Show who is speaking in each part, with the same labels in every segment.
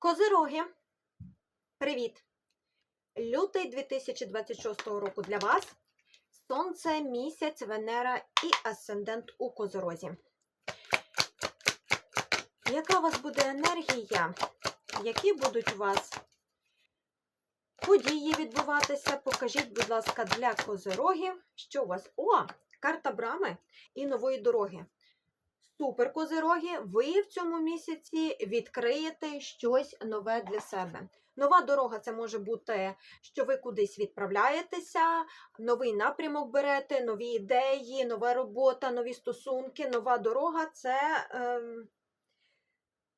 Speaker 1: Козироги, привіт! Лютий 2026 року для вас. Сонце, місяць, Венера і асцендент у Козорозі. Яка у вас буде енергія? Які будуть у вас події відбуватися? Покажіть, будь ласка, для козирогів, що у вас? О, карта брами і нової дороги. Супер козироги, ви в цьому місяці відкриєте щось нове для себе. Нова дорога це може бути, що ви кудись відправляєтеся, новий напрямок берете, нові ідеї, нова робота, нові стосунки, нова дорога це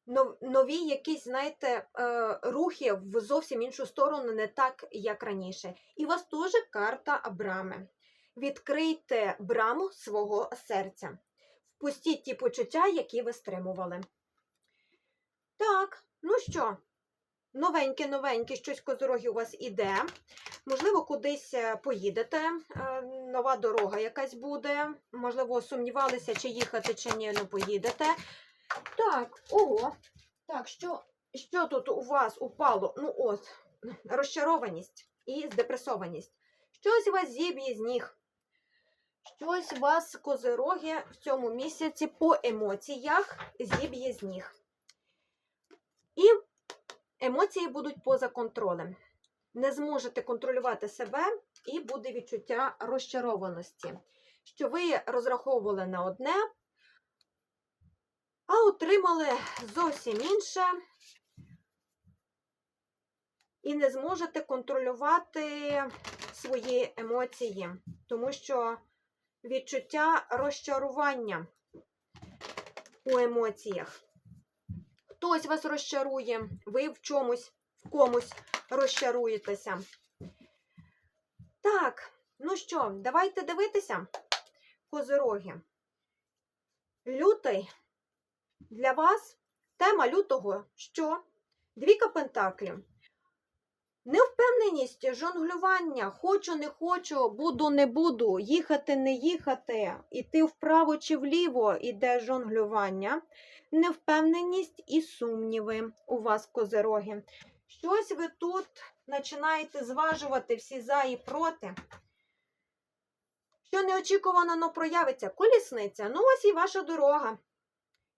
Speaker 1: нов- нові якісь, знаєте, е, рухи в зовсім іншу сторону, не так, як раніше. І у вас теж карта Абрами. Відкрийте браму свого серця. Впустіть ті почуття, які ви стримували. Так, ну що, новеньке, новеньке, щось козорогі у вас іде. Можливо, кудись е, поїдете, е, нова дорога якась буде. Можливо, сумнівалися, чи їхати, чи ні, не поїдете. Так, ого. Так, що, що тут у вас упало? Ну, от, розчарованість і здепресованість. Щось у вас зіб'є з ніг. Щось вас, козироги, в цьому місяці по емоціях зіб'є з ніг. І емоції будуть поза контролем. Не зможете контролювати себе, і буде відчуття розчарованості, що ви розраховували на одне, а отримали зовсім інше. І не зможете контролювати свої емоції, тому що відчуття розчарування у емоціях. Хтось вас розчарує, ви в чомусь, в комусь розчаруєтеся. Так, ну що, давайте дивитися, козироги. Лютий для вас тема лютого що? Двіка пентаклів. Невпевненість, жонглювання, хочу, не хочу, буду, не буду, їхати, не їхати, іти вправо чи вліво іде жонглювання, невпевненість і сумніви у вас, козероги. Щось ви тут починаєте зважувати всі за і проти. Що неочікувано но проявиться? Колісниця. Ну, ось і ваша дорога.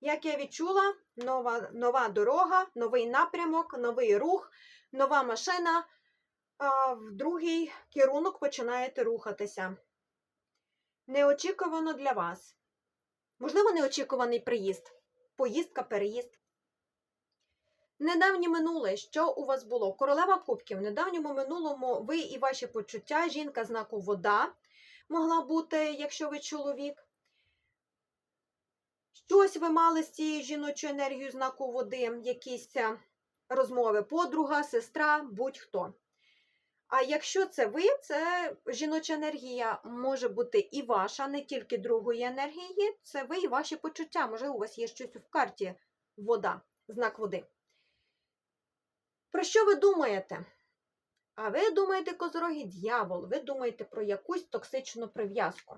Speaker 1: Як я відчула, нова, нова дорога, новий напрямок, новий рух нова машина, в другий керунок починаєте рухатися. Неочікувано для вас. Можливо, неочікуваний приїзд, поїздка, переїзд. Недавнє минуле, що у вас було? Королева кубків. В недавньому минулому ви і ваші почуття, жінка знаку вода могла бути, якщо ви чоловік. Щось ви мали з цією жіночою енергією знаку води, якісь е, розмови подруга, сестра, будь-хто. А якщо це ви, це жіноча енергія може бути і ваша, не тільки другої енергії, це ви і ваші почуття. Можливо, у вас є щось в карті вода, знак води. Про що ви думаєте? А ви думаєте, козорогі дьявол, ви думаєте про якусь токсичну прив'язку.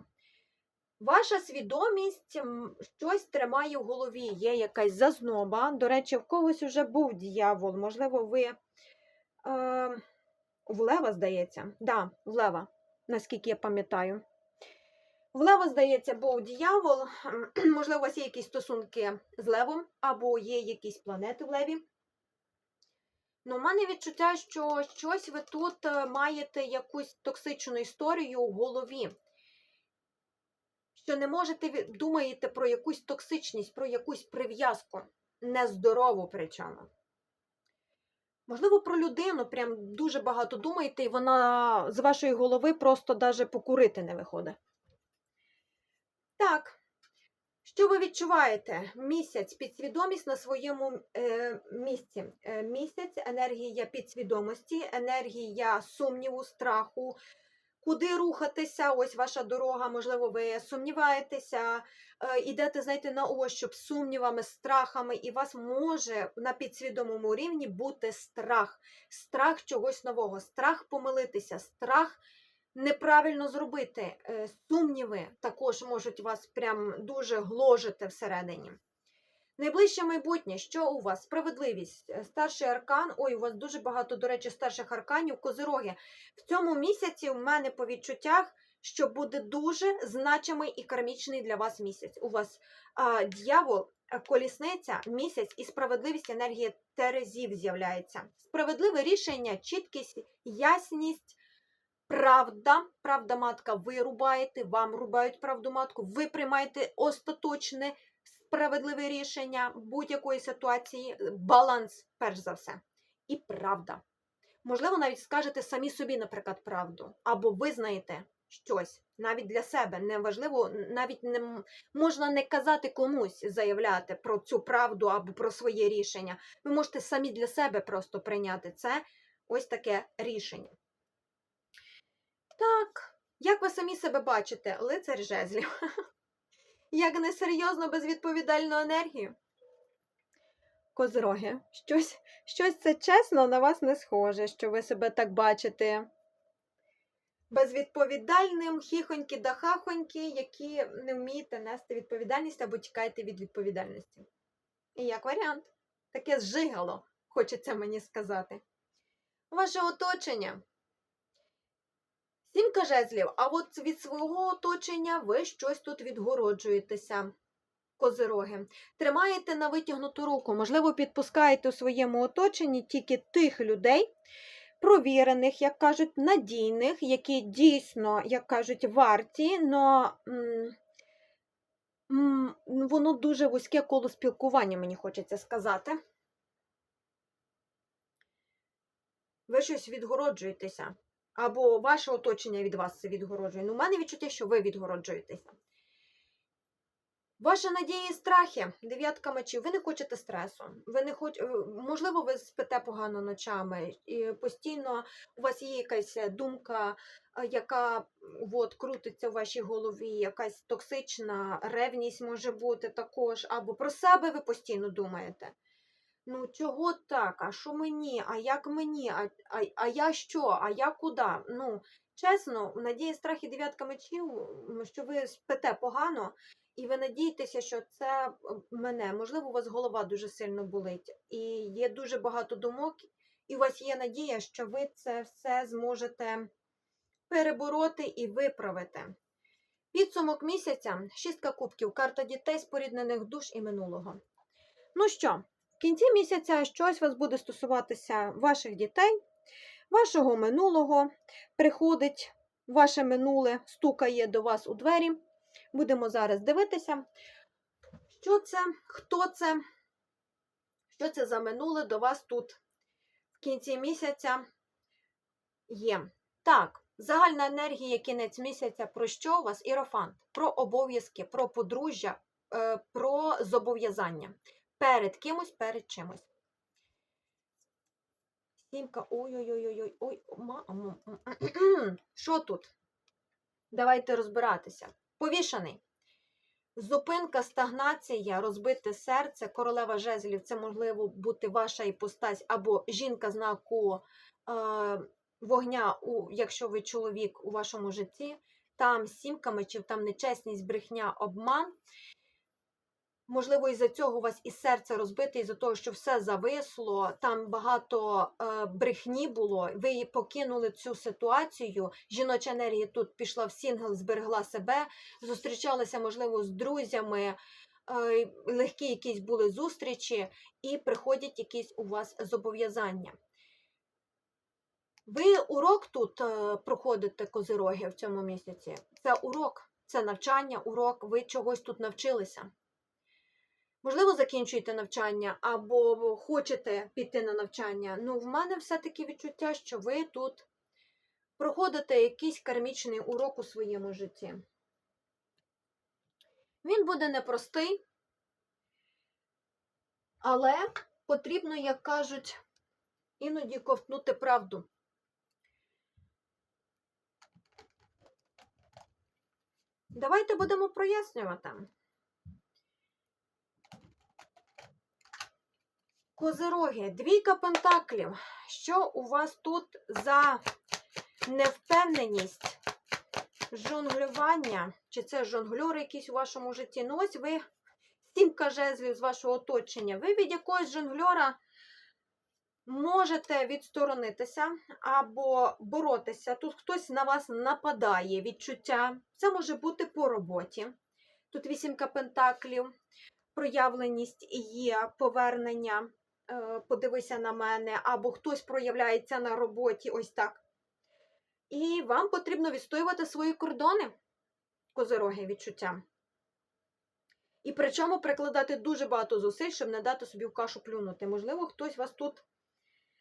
Speaker 1: Ваша свідомість щось тримає в голові, є якась зазноба. До речі, в когось вже був дьявол. Можливо, ви е, в Лева, здається. Да, в Лева, наскільки я пам'ятаю. В Лева, здається, був дьявол. Можливо, у вас є якісь стосунки з Левом, або є якісь планети в Леві. Ну, у мене відчуття, що щось ви тут е, маєте якусь токсичну історію в голові що не можете думаєте про якусь токсичність, про якусь прив'язку, нездорову причому. Можливо, про людину прям дуже багато думаєте, і вона з вашої голови просто даже покурити не виходить. Так, що ви відчуваєте? Місяць підсвідомість на своєму е, місці. Е, місяць енергія підсвідомості, енергія сумніву, страху, куди рухатися, ось ваша дорога, можливо, ви сумніваєтеся, е, ідете, знаєте, на ощуп з сумнівами, страхами, і вас може на підсвідомому рівні бути страх, страх чогось нового, страх помилитися, страх неправильно зробити. Е, Сумніви також можуть вас прям дуже гложити всередині. Найближче майбутнє, що у вас? Справедливість, е, старший аркан. Ой, у вас дуже багато, до речі, старших арканів, козироги. В цьому місяці у мене по відчуттях, що буде дуже значимий і кармічний для вас місяць. У вас а, дьявол, а, колісниця, місяць і справедливість енергія Терезів з'являється. Справедливе рішення, чіткість, ясність. Правда, правда, матка, ви рубаєте, вам рубають правду матку, ви приймаєте остаточне справедливе рішення будь-якої ситуації, баланс, перш за все. І правда. Можливо, навіть скажете самі собі, наприклад, правду, або визнаєте щось навіть для себе. Неважливо, навіть не можна не казати комусь, заявляти про цю правду або про своє рішення. Ви можете самі для себе просто прийняти це ось таке рішення. Так, як ви самі себе бачите, лицар жезлів. Як несерйозно безвідповідальну енергію. Козроги, щось, щось це чесно на вас не схоже, що ви себе так бачите. Безвідповідальним, хіхоньки да хахоньки, які не вмієте нести відповідальність або тікаєте від відповідальності. І як варіант, таке зжигало, хочеться мені сказати. Ваше оточення. Сімка жезлів, а от від свого оточення ви щось тут відгороджуєтеся, козироги. Тримаєте на витягнуту руку, можливо, підпускаєте у своєму оточенні тільки тих людей, провірених, як кажуть, надійних, які дійсно, як кажуть, варті, але воно дуже вузьке коло спілкування, мені хочеться сказати. Ви щось відгороджуєтеся. Або ваше оточення від вас відгороджує. Ну, у мене відчуття, що ви відгороджуєтеся. Ваші надії і страхи, дев'ятка мечів, ви не хочете стресу. Ви не хоч... е, Можливо, ви спите погано ночами, і постійно у вас є якась думка, е, яка от, крутиться в вашій голові, якась токсична ревність може бути також, або про себе ви постійно думаєте. Ну, чого так? А що мені? А як мені? А, а, а я що? А я куди? Ну, чесно, надії страх і дев'ятка мечів, що ви спите погано, і ви надієтеся, що це мене. Можливо, у вас голова дуже сильно болить, і є дуже багато думок, і у вас є надія, що ви це все зможете перебороти і виправити. Підсумок місяця шістка кубків, карта дітей, споріднених душ і минулого. Ну що? Кінці місяця щось вас буде стосуватися ваших дітей, вашого минулого. Приходить ваше минуле, стукає до вас у двері. Будемо зараз дивитися, що це, хто це, що це за минуле до вас тут в кінці місяця є. Так, загальна енергія кінець місяця про що у вас? Ірофант, про обов'язки, про подружжя, е, про зобов'язання перед кимось, перед чимось. Сімка. Ой-ой-ой-ой. ой ма- м- м- м. Що тут? Давайте розбиратися. Повішаний. Зупинка, стагнація, розбите серце, королева жезлів це можливо бути ваша іпостась або жінка знаку е, вогня, у, якщо ви чоловік у вашому житті. Там сімка мечів, там нечесність, брехня, обман. Можливо, із-за цього у вас і серце розбите, із-за того, що все зависло, там багато е, брехні було. Ви покинули цю ситуацію. Жіноча енергія тут пішла в сінгл, зберегла себе, зустрічалися, можливо, з друзями, е, легкі якісь були зустрічі, і приходять якісь у вас зобов'язання. Ви урок тут е, проходите козироги в цьому місяці. Це урок, це навчання, урок, ви чогось тут навчилися. Можливо, закінчуєте навчання або хочете піти на навчання. Ну, в мене все-таки відчуття, що ви тут проходите якийсь кармічний урок у своєму житті. Він буде непростий, але потрібно, як кажуть, іноді ковтнути правду. Давайте будемо прояснювати. Козироги, двійка пентаклів. Що у вас тут за невпевненість, жонглювання? Чи це жонглюр якийсь у вашому житті? Ну, ось ви сімка жезлів з вашого оточення. Ви від якогось жонгльора можете відсторонитися або боротися. Тут хтось на вас нападає, відчуття. Це може бути по роботі. Тут вісімка пентаклів, проявленість є, повернення. Е, Подивися на мене, або хтось проявляється на роботі, ось так. І вам потрібно відстоювати свої кордони, козороги відчуття. І причому прикладати дуже багато зусиль, щоб не дати собі в кашу плюнути. Можливо, хтось вас тут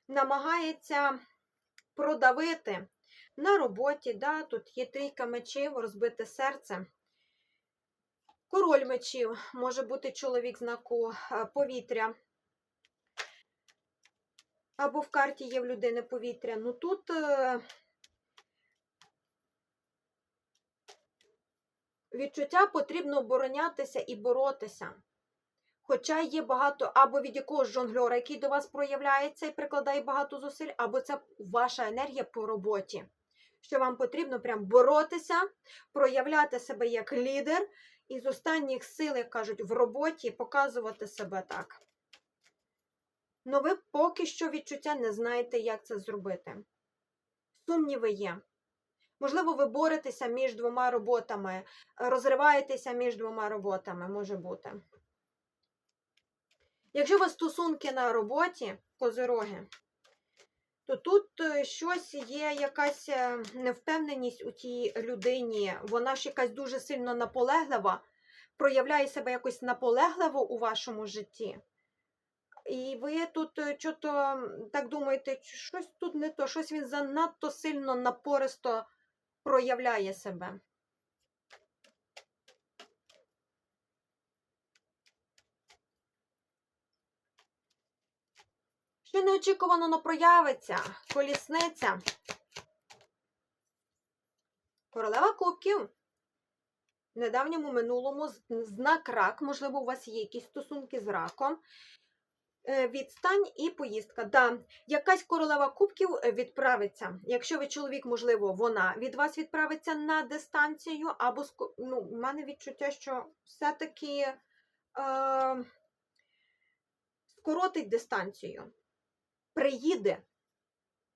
Speaker 1: намагається продавити на роботі. Да? Тут є трійка мечів, розбите серце. Король мечів може бути чоловік знаку е, повітря. Або в карті є в людини повітря. Ну тут е, відчуття потрібно оборонятися і боротися. Хоча є багато або від якогось жонгльора, який до вас проявляється і прикладає багато зусиль, або це ваша енергія по роботі. Що вам потрібно прям боротися, проявляти себе як лідер і з останніх сил, як кажуть, в роботі показувати себе так. Ну ви поки що відчуття не знаєте, як це зробити. Сумніви є. Можливо, ви боретеся між двома роботами, розриваєтеся між двома роботами, може бути. Якщо у вас стосунки на роботі, козироги, то тут е, щось є, якась е, невпевненість у тій людині, вона ж якась дуже сильно наполеглива, проявляє себе якось наполегливо у вашому житті. І ви тут е, чого-то так думаєте, щось тут не то, щось він занадто сильно напористо проявляє себе. Що неочікувано но проявиться, колісниця. Королева кубків. В недавньому минулому знак рак, можливо, у вас є якісь стосунки з раком. Е, Відстань і поїздка. Да, якась королева кубків е, відправиться. Якщо ви чоловік, можливо, вона від вас відправиться на дистанцію, або ну, в мене відчуття, що все-таки е, скоротить дистанцію. Приїде.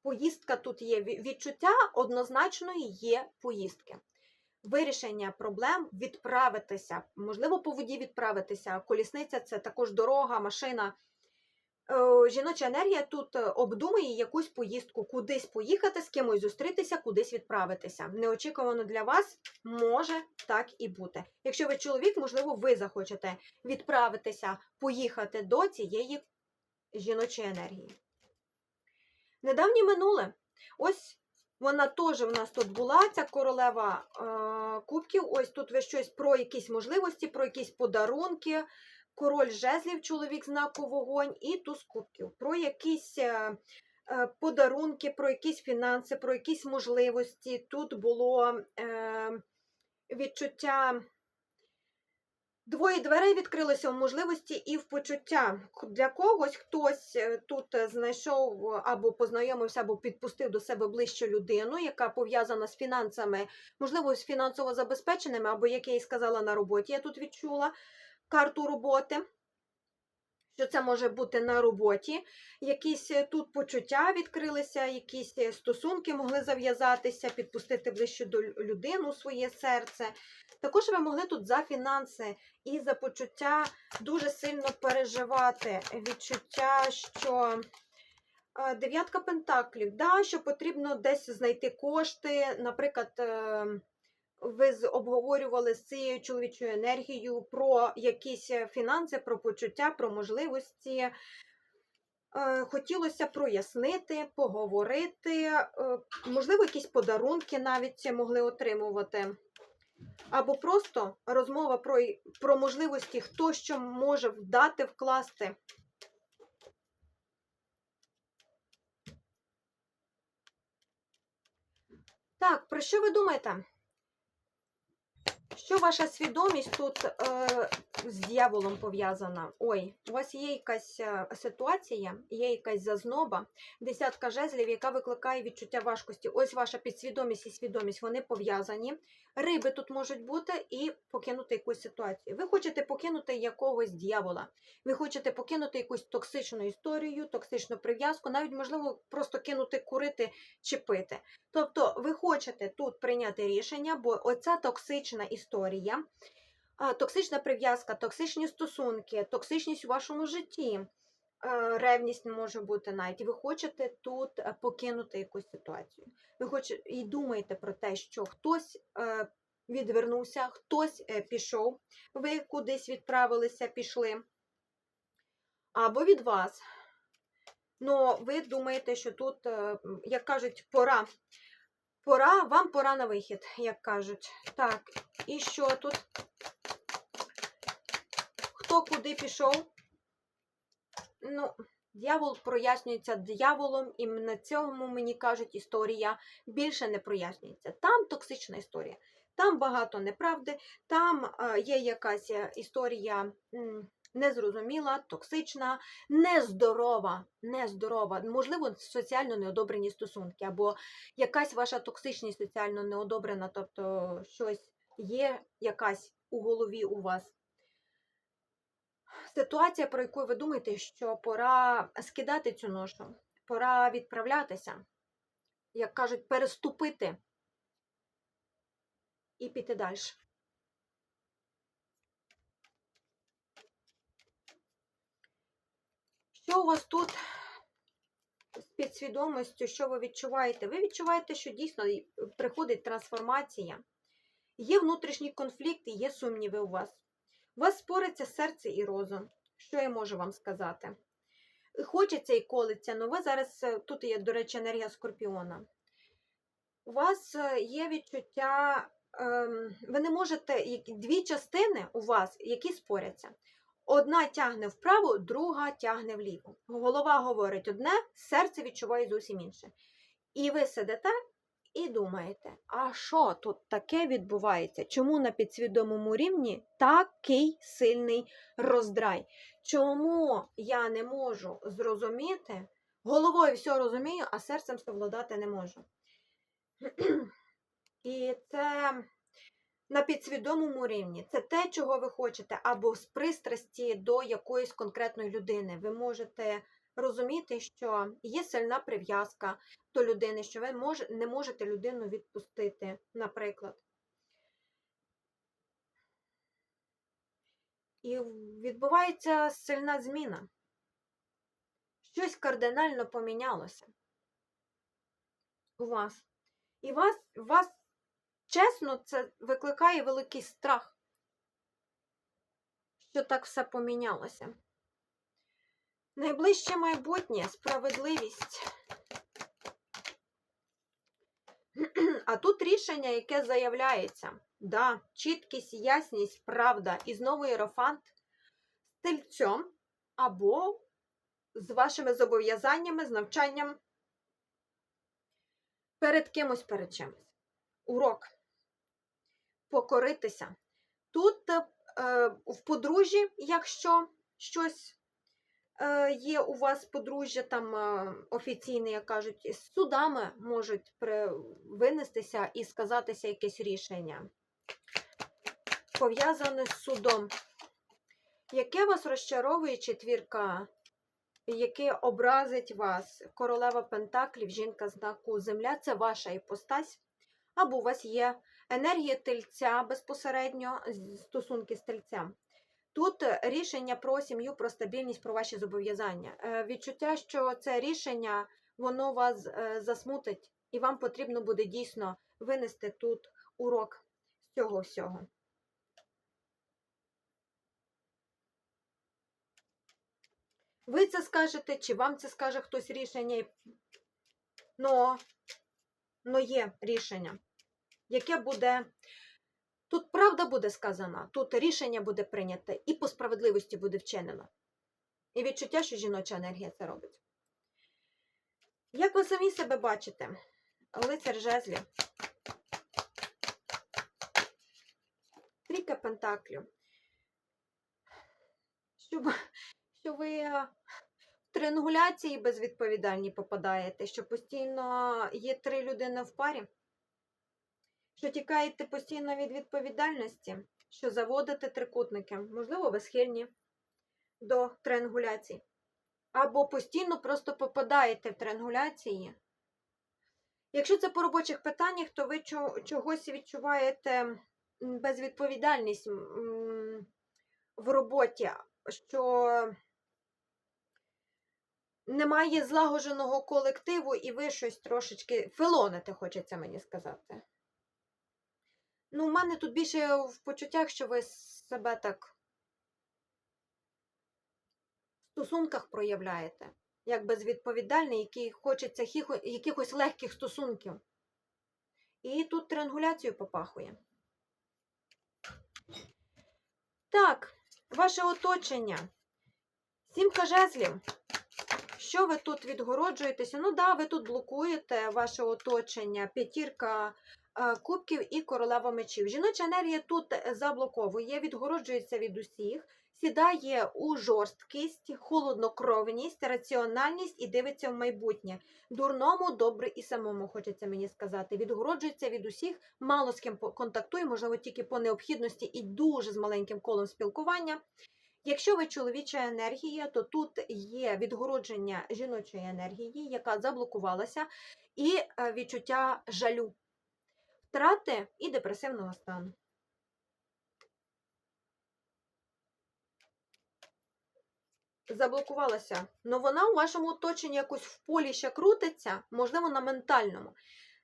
Speaker 1: Поїздка тут є. Відчуття однозначної є поїздки. Вирішення проблем відправитися. Можливо, по воді відправитися. Колісниця це також дорога, машина. Е, Жіноча енергія тут е, обдумує якусь поїздку, кудись поїхати, з кимось зустрітися, кудись відправитися. Неочікувано для вас може так і бути. Якщо ви чоловік, можливо, ви захочете відправитися, поїхати до цієї жіночої енергії. Недавнє минуле. Ось вона теж в нас тут була, ця королева е, кубків. Ось тут ви щось про якісь можливості, про якісь подарунки. Король жезлів, чоловік знаку вогонь, і туз кубків. Про якісь е, е, подарунки, про якісь фінанси, про якісь можливості. Тут було е, відчуття. Двоє дверей відкрилися в можливості і в почуття. Для когось хтось тут знайшов або познайомився, або підпустив до себе ближче людину, яка пов'язана з фінансами, можливо, з фінансово забезпеченими, або як я і сказала на роботі, я тут відчула карту роботи. Що це може бути на роботі, якісь е, тут почуття відкрилися, якісь е, стосунки могли зав'язатися, підпустити ближче до лю- людину своє серце. Також ви могли тут за фінанси і за почуття дуже сильно переживати. Відчуття, що е, дев'ятка пентаклів, да, що потрібно десь знайти кошти. Наприклад, е, ви обговорювали з цією чоловічою енергією про якісь е, фінанси, про почуття, про можливості. Е, Хотілося прояснити, поговорити, е, можливо, якісь подарунки навіть могли отримувати. Або просто розмова про, про можливості, хто що може вдати, вкласти. Так, про що ви думаєте? Що ваша свідомість тут е, з дьяволом пов'язана. Ой, у вас є якась е, ситуація, є якась зазноба, десятка жезлів, яка викликає відчуття важкості. Ось ваша підсвідомість і свідомість, вони пов'язані. Риби тут можуть бути і покинути якусь ситуацію. Ви хочете покинути якогось дьявола, ви хочете покинути якусь токсичну історію, токсичну прив'язку, навіть можливо просто кинути курити чи пити. Тобто, ви хочете тут прийняти рішення, бо оця токсична історія токсична прив'язка, токсичні стосунки, токсичність у вашому житті, ревність може бути навіть. Ви хочете тут е, покинути якусь ситуацію. Ви хочете і думаєте про те, що хтось е, відвернувся, хтось е, пішов, ви кудись відправилися, пішли. Або від вас. Ну, ви думаєте, що тут, е, як кажуть, пора. Пора, вам пора на вихід, як кажуть. Так, і що тут? Хто куди пішов? Ну, дьявол прояснюється дьяволом, і на цьому мені кажуть, історія більше не прояснюється. Там токсична історія, там багато неправди, там е, є якась е, історія незрозуміла, токсична, нездорова, нездорова, можливо, соціально неодобрені стосунки, або якась ваша токсичність соціально неодобрена, тобто щось є якась у голові у вас ситуація, про яку ви думаєте, що пора скидати цю ношу, пора відправлятися, як кажуть, переступити і піти далі. Що у вас тут з підсвідомістю, що ви відчуваєте? Ви відчуваєте, що дійсно приходить трансформація, є внутрішній конфлікт і є сумніви у вас. У вас спориться серце і розум. Що я можу вам сказати? Хочеться і колиться, але ви зараз, е, тут є, до речі, енергія скорпіона. У вас е, є відчуття, ем, ви не можете, дві частини у вас, які споряться. Одна тягне вправо, друга тягне вліво. Голова говорить одне, серце відчуває зовсім інше. І ви сидите і думаєте, а що тут таке відбувається? Чому на підсвідомому рівні такий сильний роздрай? Чому я не можу зрозуміти, головою все розумію, а серцем совладати не можу? І це на підсвідомому рівні. Це те, чого ви хочете, або з пристрасті до якоїсь конкретної людини. Ви можете розуміти, що є сильна прив'язка до людини, що ви мож, не можете людину відпустити, наприклад. І відбувається сильна зміна. Щось кардинально помінялося у вас. І вас, вас, чесно, це викликає великий страх, що так все помінялося. Найближче майбутнє справедливість. А тут рішення, яке заявляється. Да, чіткість, ясність, правда. І знову єрофант з або з вашими зобов'язаннями, з навчанням перед кимось перед чимось. Урок. Покоритися. Тут е, в подружжі, якщо щось є у вас подружжя там е, офіційне, як кажуть, з судами можуть винестися і сказатися якесь рішення. Пов'язане з судом. Яке вас розчаровує четвірка, яке образить вас? Королева Пентаклів, жінка знаку Земля це ваша іпостась. Або у вас є енергія тельця безпосередньо, стосунки з тельцем. Тут е, рішення про сім'ю, про стабільність, про ваші зобов'язання. Е, Відчуття, що це рішення, воно вас е, засмутить, і вам потрібно буде дійсно винести тут урок з цього всього. Ви це скажете, чи вам це скаже хтось рішення? Ну є рішення, яке буде. Тут правда буде сказана, тут рішення буде прийняте і по справедливості буде вчинено. І відчуття, що жіноча енергія це робить. Як ви самі себе бачите? Лицар жезлів. Трійка пентаклів. що, ви- що ви в триангуляції безвідповідальні попадаєте, що постійно є три людини в парі, що тікаєте постійно від відповідальності, що заводите трикутники, можливо, ви схильні до триангуляцій. Або постійно просто попадаєте в триангуляції. Якщо це по робочих питаннях, то ви чогось відчуваєте безвідповідальність в роботі, що немає злагодженого колективу, і ви щось трошечки филоните, хочеться мені сказати. Ну, в мене тут більше в почуттях, що ви себе так в стосунках проявляєте, як безвідповідальний, який хочеться якихось легких стосунків. І тут триангуляцію попахує. Так, ваше оточення. Сімка жезлів. Що ви тут відгороджуєтеся? Ну да, ви тут блокуєте ваше оточення, п'ятірка кубків і королева мечів. Жіноча енергія тут заблоковує, відгороджується від усіх, сідає у жорсткість, холоднокровність, раціональність і дивиться в майбутнє. Дурному, добре і самому, хочеться мені сказати. Відгороджується від усіх, мало з ким контактує, можливо, тільки по необхідності і дуже з маленьким колом спілкування. Якщо ви чоловіча енергія, то тут є відгородження жіночої енергії, яка заблокувалася, і е, відчуття жалю, втрати і депресивного стану. Заблокувалася. Но вона у вашому оточенні якось в полі ще крутиться, можливо, на ментальному.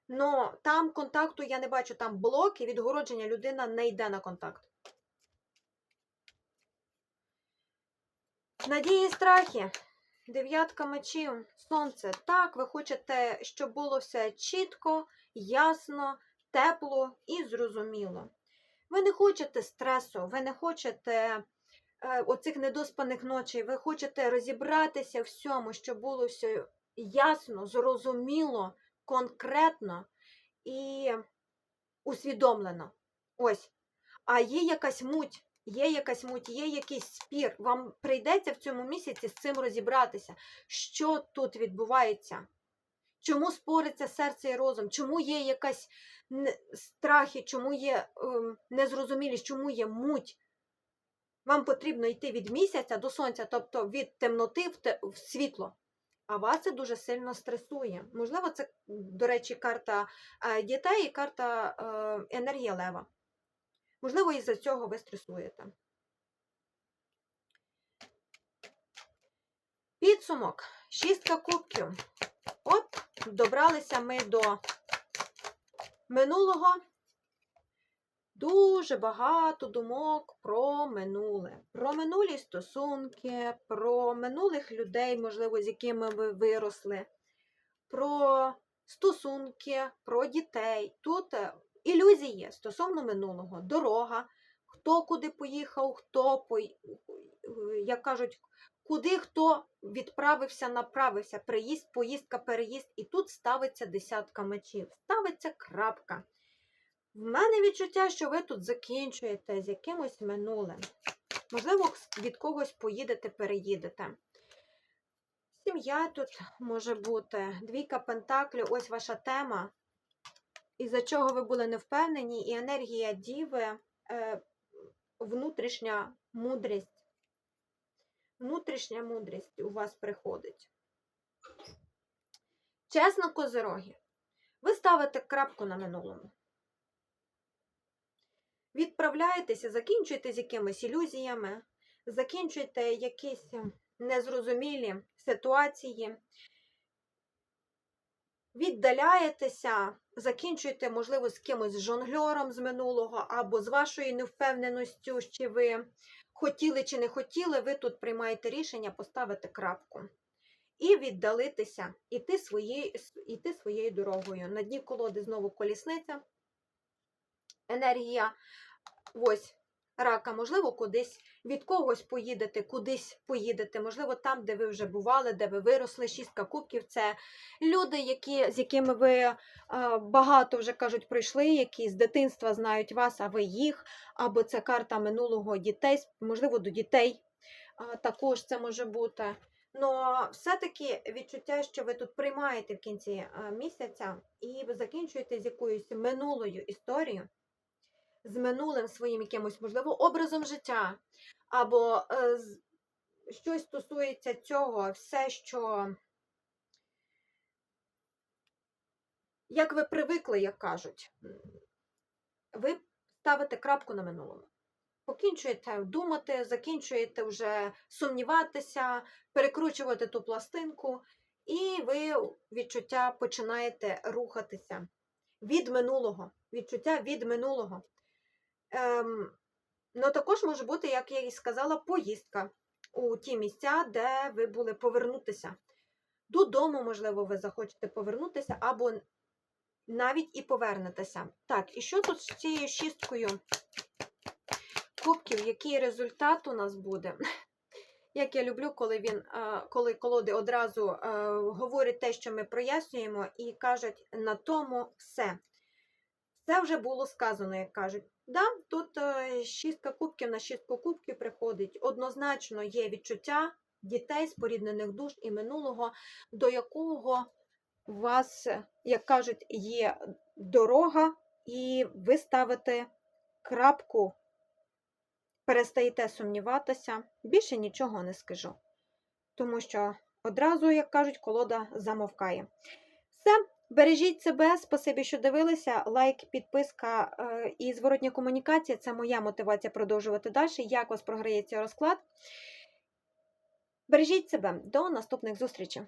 Speaker 1: Но там контакту я не бачу, там блоки, відгородження людина не йде на контакт. Надії і страхи. Дев'ятка мечів, сонце. Так, ви хочете, щоб було все чітко, ясно, тепло і зрозуміло. Ви не хочете стресу, ви не хочете е, оцих недоспаних ночей, ви хочете розібратися в всьому, щоб було все ясно, зрозуміло, конкретно і усвідомлено. Ось. А є якась муть, є якась муть, є якийсь спір. Вам прийдеться в цьому місяці з цим розібратися, що тут відбувається. Чому спориться серце і розум? Чому є якась страхи, чому є ем, незрозумілість, чому є муть? Вам потрібно йти від місяця до сонця, тобто від темноти в, те, в світло. А вас це дуже сильно стресує. Можливо, це, до речі, карта е, дітей і карта е, енергія лева. Можливо, із-за цього ви стресуєте. Підсумок. Шістка кубків. От, добралися ми до минулого. Дуже багато думок про минуле, про минулі стосунки, про минулих людей, можливо, з якими ви виросли, про стосунки, про дітей. Тут е, ілюзії стосовно минулого, дорога, хто куди поїхав, хто, як кажуть, куди хто відправився, направився, приїзд, поїздка, переїзд. І тут ставиться десятка мечів, ставиться крапка. В мене відчуття, що ви тут закінчуєте з якимось минулим. Можливо, від когось поїдете, переїдете. Сім'я тут може бути, двійка пентаклів, ось ваша тема. Із-за чого ви були не впевнені, і енергія діви, е, внутрішня мудрість. Внутрішня мудрість у вас приходить. Чесно, козироги, ви ставите крапку на минулому. Відправляєтеся, закінчуєте з якимись ілюзіями, закінчуєте якісь незрозумілі ситуації, віддаляєтеся, закінчуєте, можливо, з кимось жонгльором з минулого, або з вашою невпевненістю, чи ви хотіли чи не хотіли, ви тут приймаєте рішення поставити крапку. І віддалитися, іти, свої, іти своєю дорогою. На дні колоди знову колісниця. Енергія ось рака, можливо, кудись від когось поїдете, кудись поїдете, можливо, там, де ви вже бували, де ви виросли. Шістка кубків це люди, які, з якими ви багато вже кажуть, пройшли, які з дитинства знають вас, а ви їх, або це карта минулого дітей, можливо, до дітей. також це може бути. Но все-таки відчуття, що ви тут приймаєте в кінці місяця і ви закінчуєте з якоюсь минулою історією, з минулим своїм якимось, можливо, образом життя, або е, щось стосується цього, все, що як ви привикли, як кажуть, ви ставите крапку на минулому. Покінчуєте думати, закінчуєте вже сумніватися, перекручувати ту пластинку, і ви відчуття починаєте рухатися від минулого. Відчуття від минулого. Ем, ну, також може бути, як я і сказала, поїздка у ті місця, де ви були повернутися. Додому, можливо, ви захочете повернутися, або навіть і повернетеся. Так, і що тут з цією шісткою кубків? Який результат у нас буде? Як я люблю, коли він, е, коли колоди одразу е, говорять те, що ми прояснюємо, і кажуть на тому все. Це вже було сказано, як кажуть. Да, тут е, шістка кубків на шістку кубків приходить. Однозначно є відчуття дітей, споріднених душ і минулого, до якого у вас, як кажуть, є дорога, і ви ставите крапку, перестаєте сумніватися. Більше нічого не скажу. Тому що одразу, як кажуть, колода замовкає. Все, бережіть себе, спасибі, що дивилися. Лайк, підписка е, і зворотня комунікація це моя мотивація продовжувати далі. Як у вас програється розклад? Бережіть себе, до наступних зустрічей!